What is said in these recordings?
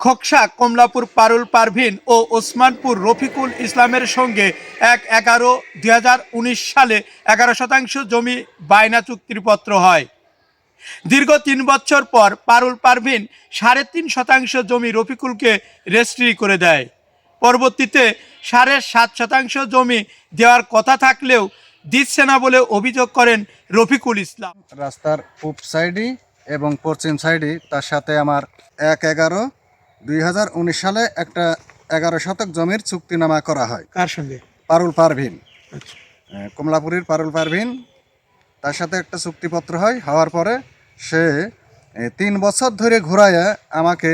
খোকসা, কমলাপুর, পারুল, পারভিন ও ওসমানপুর রফিকুল ইসলামের সঙ্গে এক এগারো দুই সালে এগারো শতাংশ জমি বায়না চুক্তিপত্র হয়। দীর্ঘ তিন বছর পর পারুল, পারভিন সাড়ে তিন শতাংশ জমি রফিকুলকে রেজিস্ট্রি করে দেয়। পরবর্তীতে সাড়ে সাত শতাংশ জমি দেওয়ার কথা থাকলেও দিচ্ছে না বলে অভিযোগ করেন রফিকুল ইসলাম। রাস্তার পূব সাইডই এবং পশ্চিম সাইডই, তার সাথে আমার এক এগারো দুই হাজার উনিশ সালে একটা এগারো শতক জমির চুক্তিনামা করা হয়। কার সঙ্গে? পারুল পারভিন। আচ্ছা। কমলাপুরীর পারুল পারভিন তার সাথে একটা চুক্তিপত্র হয় হওয়ার পরে সে তিন বছর ধরে ঘুরাইয়া আমাকে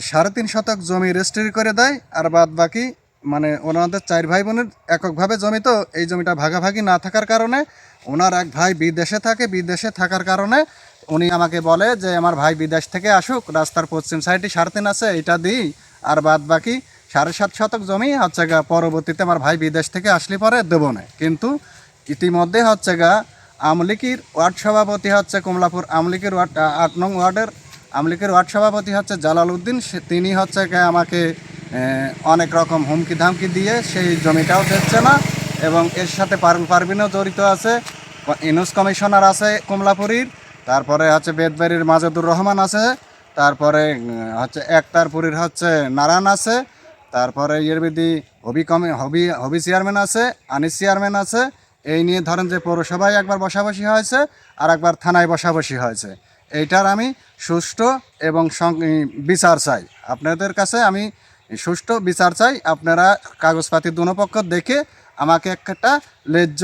সাড়ে তিন শতক জমি রেজিস্ট্রি করে দেয় আর বাদ বাকি মানে ওনাদের চার ভাই বোনের এককভাবে জমি তো এই জমিটা ভাগাভাগি না থাকার কারণে ওনার এক ভাই বিদেশে থাকে বিদেশে থাকার কারণে উনি আমাকে বলে যে, আমার ভাই বিদেশ থেকে আসুক, রাস্তার পশ্চিম সাইডে সাড়ে তিন আছে, এটা দিই। আর বাদ বাকি সাড়ে সাত শতক জমি হচ্ছে গা, পরবর্তীতে আমার ভাই বিদেশ থেকে আসলে পরে দেবো না। কিন্তু ইতিমধ্যে হচ্ছে গা, আমলিকির ওয়ার্ড সভাপতি হচ্ছে কমলাপুর, আমলিকির ওয়ার্ড আট নং ওয়ার্ডের আমলিকির ওয়ার্ড সভাপতি হচ্ছে জালাল উদ্দিন। তিনি হচ্ছে আমাকে অনেক রকম হুমকি ধামকি দিয়ে সেই জমিটাও দিচ্ছে না এবং এর সাথে পারুল পারবিনও জড়িত আছে। ইনুস কমিশনার আছে কমলাপুরীর। তারপরে হচ্ছে বেদবাড়ির মাজেদুর রহমান আছে, তারপরে হচ্ছে একতারপুরীর হচ্ছে নারায়ণ আছে, তারপরে ইয়ের বিধি হবি কমি, হবি হবি চেয়ারম্যান আছে, আনিস চেয়ারম্যান আছে, এই নিয়ে ধরেন যে পৌরসভায় একবার বসাবসি হয়েছে আর একবার থানায় বসাবসি হয়েছে। এইটার আমি সুষ্ঠু এবং বিচার চাই। আপনাদের কাছে আমি সুষ্ঠু বিচার চাই, আপনারা কাগজপাতি দুপক্ষ দেখে আমাকে একটা লেজ্জ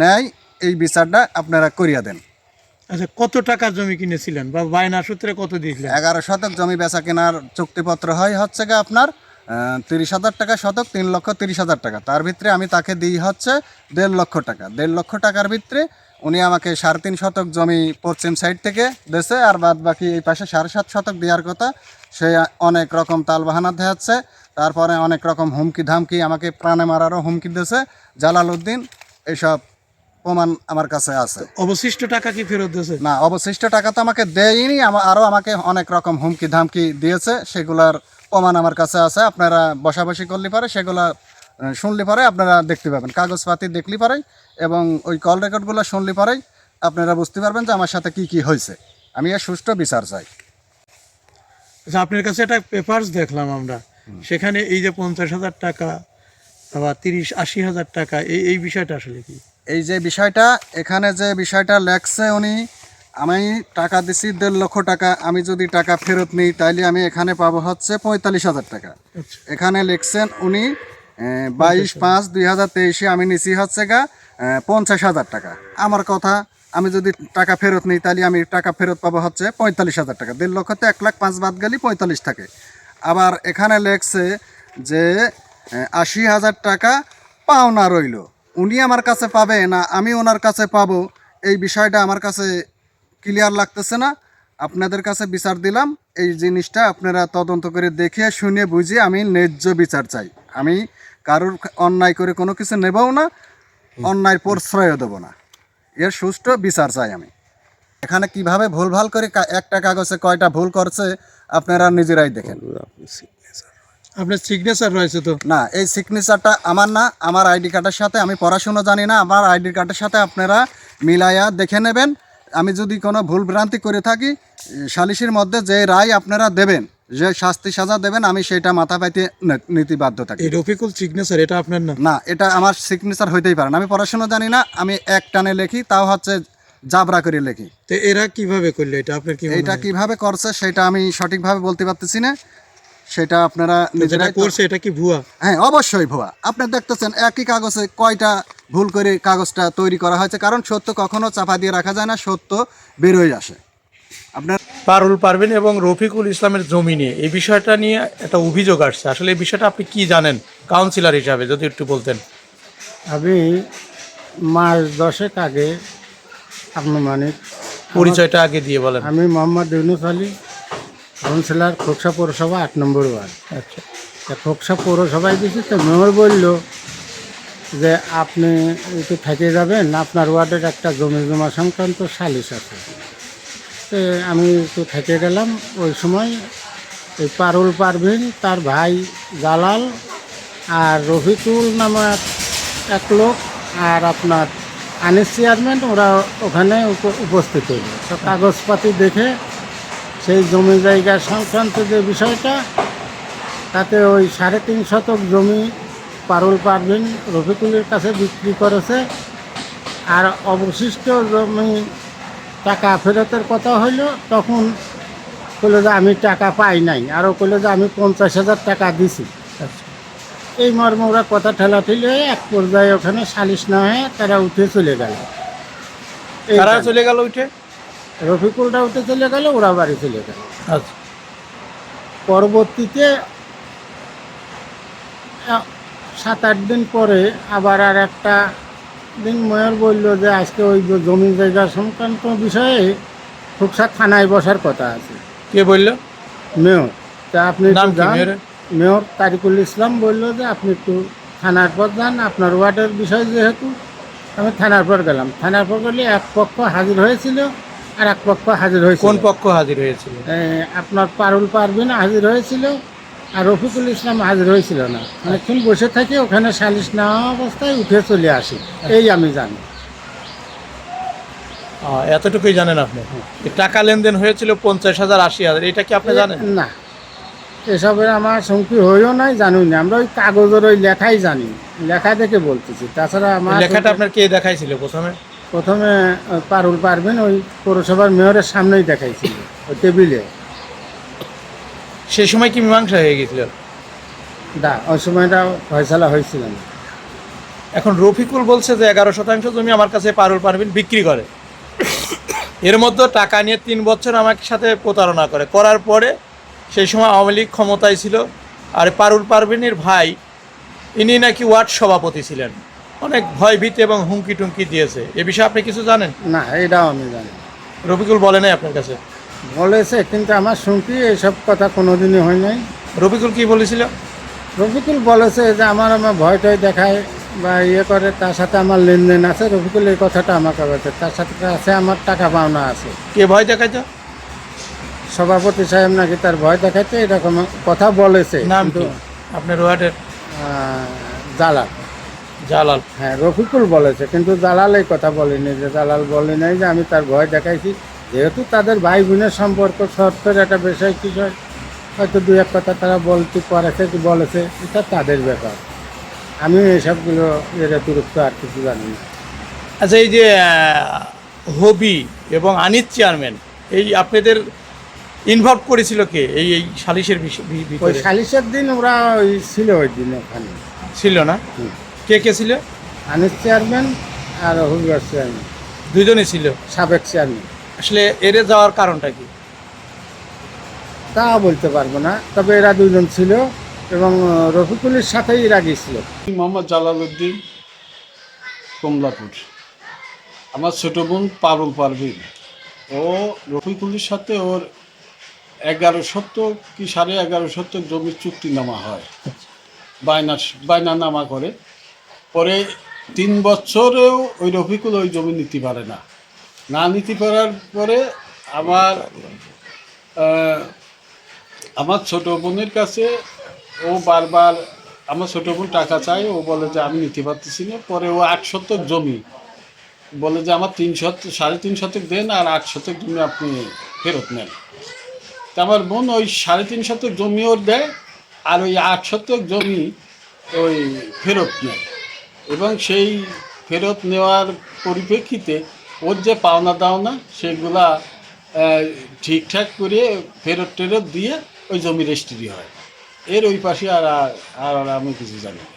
ন্যায় এই বিচারটা আপনারা করিয়া দেন। আচ্ছা কত টাকা জমি কিনেছিলেন? বা বায়না সূত্রে কত দিয়েছিলেন? এগারো শতক জমি বেচা কেনার চুক্তিপত্র হয় হচ্ছে গিয়ে আপনার তিরিশ হাজার টাকা শতক, তিন লক্ষ তিরিশ হাজার টাকা। তার ভিতরে আমি তাকে দিই হচ্ছে দেড় লক্ষ টাকা। দেড় লক্ষ টাকার ভিতরে উনি আমাকে সাড়ে তিন শতক জমি পশ্চিম সাইড থেকে দেশে আর বাদ বাকি এই পাশে সাড়ে সাত শতক দেওয়ার কথা। সে অনেক রকম তালবাহানা দেখাচ্ছে, তারপরে অনেক রকম হুমকি ধামকি আমাকে প্রাণে মারারও হুমকি দিয়েছে জালাল উদ্দিন এইসব প্রমাণ আমার কাছে আছে। অবশিষ্ট টাকা কি ফেরত দিয়েছে? না অবশিষ্ট টাকা তো আমাকে দেয়নি আরও আমাকে অনেক রকম হুমকি ধামকি দিয়েছে সেগুলার প্রমাণ আমার কাছে আছে আপনারা বসাবসি করলে পারে সেগুলা শুনলে পারে আপনারা দেখতে পাবেন কাগজপাতি দেখলে পারে এবং ওই কল রেকর্ডগুলো শুনলে পারেই আপনারা বুঝতে পারবেন যে আমার সাথে কি কি হয়েছে। আমি এর সুষ্ঠু বিচার চাই। আচ্ছা আপনার কাছে একটা পেপারস দেখলাম আমরা। সেখানে এই যে পঞ্চাশ হাজার টাকা বা তিরিশ আশি হাজার টাকা এই এই বিষয়টা আসলে কি? এই যে বিষয়টা এখানে যে বিষয়টা লেখছে উনি আমি টাকা দিছি দেড় লক্ষ টাকা আমি যদি টাকা ফেরত নিই তাইলে আমি এখানে পাবো হচ্ছে পঁয়তাল্লিশ হাজার টাকা। আচ্ছা। এখানে লিখছেন উনি বাইশ পাঁচ দুই হাজার তেইশে আমি নিছি হচ্ছে গা পঞ্চাশ হাজার টাকা। আমার কথা আমি যদি টাকা ফেরত নিই তাহলে আমি টাকা ফেরত পাবো হচ্ছে পঁয়তাল্লিশ হাজার টাকা। দেড় লক্ষতে এক লাখ পাঁচ বাদ গেলে পঁয়তাল্লিশ থাকে। আবার এখানে লেখছে যে আশি হাজার টাকা পাওনা রইল। উনি আমার কাছে পাবে না আমি ওনার কাছে পাবো, এই বিষয়টা আমার কাছে ক্লিয়ার লাগতেছে না। আপনাদের কাছে বিচার দিলাম, এই জিনিসটা আপনারা তদন্ত করে দেখে, শুনে, বুঝে আমি ন্যায্য বিচার চাই। আমি কারোর অন্যায় করে কোনো কিছু নেবও না অন্যায় প্রশ্রয়ও দেবো না। এর সুষ্ঠু বিচার চাই আমি। এখানে কীভাবে ভুলভাল করে একটা কাগজে কয়টা ভুল করছে, আপনারা নিজেরাই দেখেন। আপনার সিগনেচার রয়েছে তো? না এই সিগনেচারটা আমার না আমার আইডি কার্ডের সাথে আমি পড়াশুনো জানি না আমার আইডি কার্ডের সাথে আপনারা মিলাইয়া দেখে নেবেন। আমি যদি কোনো ভুল ভ্রান্তি করে থাকি সালিসির মধ্যে যে রায় আপনারা দেবেন যে শাস্তি সাজা দেবেন আমি সেটা মাথা পাইতে নিতে বাধ্য থাকি। এই রফিকুল সিগনেচার এটা আপনার না? না এটা আমার সিগনেচার হইতেই পারে না। আমি পড়াশোনা জানি না আমি এক টানে লেখি তাও হচ্ছে জাবরা করে লেখি। তো এরা কীভাবে করল এটা? আপনার কি হয়? কীভাবে করছে সেটা আমি সঠিকভাবে বলতে পারতেছি না। সেটা আপনারা নিজেরাই করছে এটা কি ভুয়া? হ্যাঁ অবশ্যই ভুয়া। আপনি দেখতেছেন একই কাগজে কয়টা ভুল করে কাগজটা তৈরি করা হয়েছে কারণ সত্য কখনো চাপা দিয়ে রাখা যায় না সত্য বেরোয় আসে। আপনার পারুল পারবেন এবং রফিকুল ইসলামের জমি নিয়ে এই বিষয়টা নিয়ে একটা অভিযোগ আসছে। আসলে এই বিষয়টা আপনি কি জানেন? কাউন্সিলর হিসাবে যদি একটু বলতেন। আমি মাস দশেক আগে আপনার মানে পরিচয়টা আগে দিয়ে বলেন। আমি মোহাম্মদ ইউনুস আলী কাউন্সিলর খোকসা পৌরসভা আট নম্বর ওয়ার্ড। আচ্ছা। তা খোকসা পৌরসভায় দিয়েছি তো মেয়র বলল যে আপনি একটু থেকে যাবেন আপনার ওয়ার্ডের একটা জমি জমা সংক্রান্ত সালিশ আছে। তো আমি একটু থেকে গেলাম ওই সময় এই পারুল পারভিন তার ভাই জালাল আর রফিকুল নামে এক- লোক আর আপনার আনিস চেয়ারম্যান ওরা ওখানে উপ- উপস্থিত হইল তো কাগজপাতি দেখে সেই জমি জায়গা সংক্রান্ত যে বিষয়টা তাতে ওই সাড়ে তিন শতক জমি পারুল পারভিন রফিকুলের কাছে বিক্রি করেছে। আর অবশিষ্ট জমি টাকা ফেরতের কথা হইল তখন বলল যে আমি টাকা পাই নাই। আরও বলল যে আমি পঞ্চাশ হাজার টাকা দিছি। এই মর্ম ওরা কথা ঠেলা ঠেলে এক পর্যায়ে ওখানে সালিশ না হয়ে তারা উঠে চলে গেল। কারণে। চলে গেল উঠে? রফিকুলটা উঠে চলে গেল ওরা বাড়ি চলে গেল। আচ্ছা। পরবর্তীতে সাত আট দিন পরে আবার আর একটা দিন মেয়র বলল যে আজকে ওই যে জমি জায়গা সংক্রান্ত বিষয়ে খুবসা থানায় বসার কথা আছে। কে বলল? মেয়র। তা আপনি? মেয়র তারিকুল ইসলাম বলল যে আপনি একটু থানার পর যান আপনার ওয়ার্ডের বিষয় যেহেতু। আমি থানার পর গেলাম। থানার পর গেলে এক পক্ষ হাজির হয়েছিল। আর এক পক্ষ হাজির হয়েছিল। কোন পক্ষ হাজির হয়েছিল? আপনার পারুল পারভিন হাজির হয়েছিল আর রফিকুল ইসলাম হাজির হয়েছিল না। অনেকক্ষণ বসে থেকে ওখানে সালিশ নেওয়া অবস্থায় উঠে চলে আসি। এই আমি জানি। এতটুকুই জানেন আপনি? টাকা লেনদেন হয়েছিল পঞ্চাশ হাজার আশি হাজার এটা কি আপনি জানেন? না। এসবের আমার সঙ্গী হয়েও নাই জানুই না আমরা ওই কাগজের ওই লেখাই জানি। লেখা দেখে বলতেছি। তাছাড়া আমার লেখাটা আপনার কে দেখাইছিল প্রথমে? প্রথমে পারুল পারবেন ওই পৌরসভার মেয়রের সামনেই দেখাইছিল ওই টেবিলে। সেই সময় কি মীমাংসা হয়ে গেছিল? দা ওই সময়টা ফয়সালা হয়েছিল না। এখন রফিকুল বলছে যে এগারো শতাংশ জমি আমার কাছে পারুল পারভিন বিক্রি করে। এর মধ্যে টাকা নিয়ে তিন বছর আমার সাথে প্রতারণা করে। করার পরে সেই সময় আওয়ামী লীগ ক্ষমতায় ছিল। আর পারুল পারভিনের ভাই ইনি নাকি ওয়ার্ড সভাপতি ছিলেন। অনেক ভয়ভীত এবং হুমকি টুমকি দিয়েছে। এ বিষয়ে আপনি কিছু জানেন? না এটাও আমি জানি। রফিকুল বলে নাই আপনার কাছে? বলেছে কিন্তু আমার শুনকি এইসব কথা কোনোদিনই হয় নাই। রফিকুল কি বলেছিল? রফিকুল বলেছে যে আমার আমার ভয় টয় দেখায় বা ইয়ে করে তার সাথে আমার লেনদেন আছে। রফিকুল এই কথাটা আমাকে বলছে। তার সাথে আছে আমার টাকা পাওনা আছে। কে ভয় দেখাইতো? সভাপতি সাহেব নাকি তার ভয় দেখাইতে এরকম কথা বলেছে। নাম আপনার ওয়ার্ডের? আহ, জালাল। হ্যাঁ রফিকুল বলেছে কিন্তু জালাল এই কথা বলেনি যে জালাল বলে নাই যে আমি তার ভয় দেখাইছি। যেহেতু তাদের ভাই বোনের সম্পর্ক শর্তের একটা বিষয় বিষয় হয়তো দু এক কথা তারা বলতে পারেছে কি বলেছে এটা তাদের ব্যাপার। আমি এসবগুলো এর অতিরিক্ত আর কিছু জানি না। আচ্ছা এই যে হবি এবং আনিত চেয়ারম্যান এই আপনাদের ইনভলভ করেছিল কে? এই এই সালিশের বিষয় ওই সালিশের দিন ওরা ওই ছিল ওই দিন ওখানে। ছিল না? হুম। কে কে ছিল? আনিস চেয়ারম্যান আর হুবিয়ার চেয়ারম্যান। দুজনই ছিল? সাবেক চেয়ারম্যান। আসলে এরে যাওয়ার কারণটা কি? তা বলতে পারব না তবে এরা দুজন ছিল এবং রফিকুলের সাথেই এরা গিয়েছিল। মোহাম্মদ জালালউদ্দিন কমলাপুর। আমার ছোট বোন পারুল পারভিন। ও রফিকুলের সাথে ওর এগারো শতক কি সাড়ে এগারো শতক জমির চুক্তিনামা হয়। বায়না বায়নানামা করে। তিন বছরেও ওই রফিকুল ওই জমি নিতে পারে না। না নিতে পারার পরে আমার আমার ছোট বোনের কাছে ও বারবার আমার ছোট বোন টাকা চাই ও বলে যে আমি নিতে পারতেছি না। পরে ও আট শতক জমি বলে যে আমার তিন শত, সাড়ে তিন শতক দেন আর আট শতক জমি আপনি ফেরত নেন। তা আমার বোন ওই সাড়ে তিন শতক জমি ওর দেয় আর ওই আট শতক জমি ওই ফেরত নেয়। এবং সেই ফেরত নেওয়ার পরিপ্রেক্ষিতে ওর যে পাওনা দাওনা সেগুলা ঠিকঠাক করে ফেরত টেরত দিয়ে ওই জমি রেজিস্ট্রি হয়। এর ওই পাশে আর আর- আর আমি কিছু জানি না।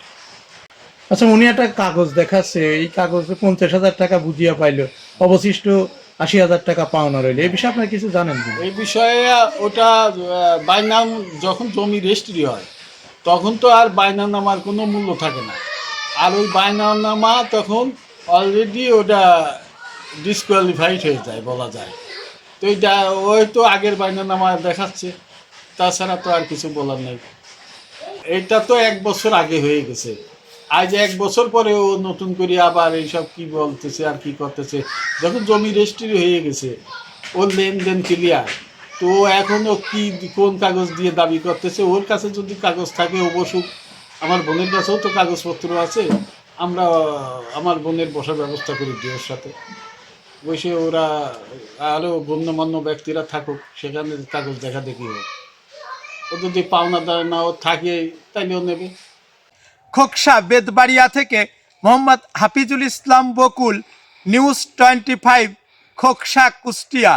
আচ্ছা উনি একটা কাগজ দেখাচ্ছে এই কাগজে পঞ্চাশ হাজার টাকা বুঝিয়া পাইলো অবশিষ্ট আশি হাজার টাকা পাওনা রইল। এই বিষয়ে আপনার কিছু জানেন কি এই বিষয়ে ওটা বাইনাম যখন জমি রেজিস্ট্রি হয় তখন তো আর বাইনাম আমার কোনো মূল্য থাকে না। আর ওই বাইনানামা তখন অলরেডি ওটা ডিসকোয়ালিফাইড হয়ে যায় বলা যায়। তো এইটা ওই তো আগের বাইনানামা দেখাচ্ছে, তাছাড়া তো আর কিছু বলার নেই। এটা তো এক বছর আগে হয়ে গেছে। আজ এক বছর পরে ও নতুন করে আবার এইসব কি বলতেছে আর কি করতেছে। যখন জমি রেজিস্ট্রি হয়ে গেছে, ওর লেনদেন ক্লিয়ার তো ও এখনও কি কোন কাগজ দিয়ে দাবি করতেছে, ওর কাছে যদি কাগজ থাকে অবশ্যই আমার বোনের কাছেও তো কাগজপত্র আছে। আমরা, আমার বোনের বসার ব্যবস্থা করি দিই সাথে। বসে ওরা আরও গণ্যমান্য ব্যক্তিরা থাকুক, সেখানে কাগজ দেখা দেখি হোক। ও যদি পাওনা দেয় না ও থাকে, তাইলেও নেবে। খোকসা বেদবাড়িয়া থেকে Mohammad Hafizul Islam Bakul, news twenty five, Khoksa Kushtia.